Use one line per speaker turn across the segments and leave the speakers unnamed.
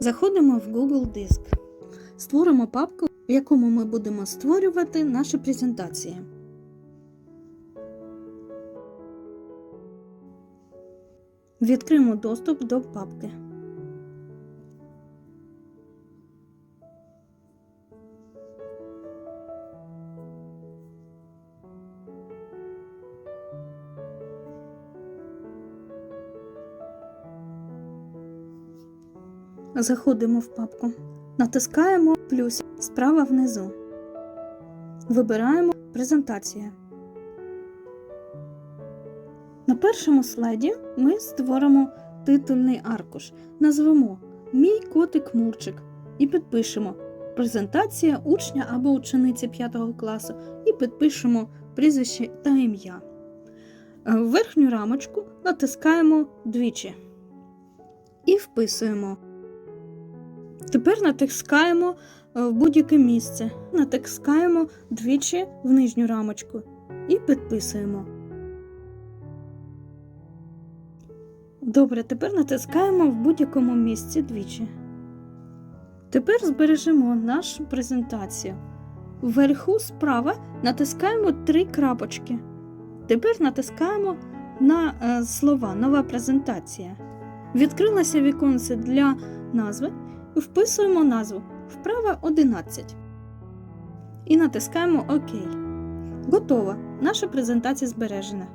Заходимо в Google Диск. Створимо папку, в якому ми будемо створювати наші презентації. Відкриємо доступ до папки. Заходимо в папку. Натискаємо плюс справа внизу. Вибираємо презентація. На першому слайді ми створимо титульний аркуш. Назвемо Мій котик Мурчик і підпишемо презентація учня або учениці 5 класу і підпишемо прізвище та ім'я. Е, В верхню рамочку натискаємо двічі і вписуємо. Тепер натискаємо е, в будь-яке місце. Натискаємо двічі в нижню рамочку і підписуємо. Добре, тепер натискаємо в будь-якому місці двічі. Тепер збережемо нашу презентацію. Вверху справа натискаємо три крапочки. Тепер натискаємо на е, слова Нова презентація. Відкрилося віконце для назви. Вписуємо назву вправа 11 і натискаємо ОК. Готово. Наша презентація збережена.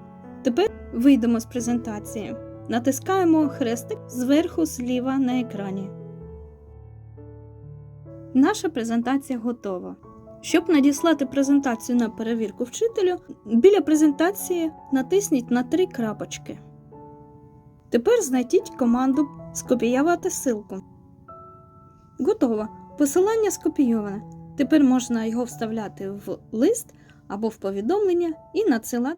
Тепер вийдемо з презентації. Натискаємо хрестик зверху зліва на екрані. Наша презентація готова. Щоб надіслати презентацію на перевірку вчителю, біля презентації натисніть на три крапочки. Тепер знайдіть команду Скопіювати ссылку. Готово. Посилання скопійоване. Тепер можна його вставляти в лист або в повідомлення і надсилати.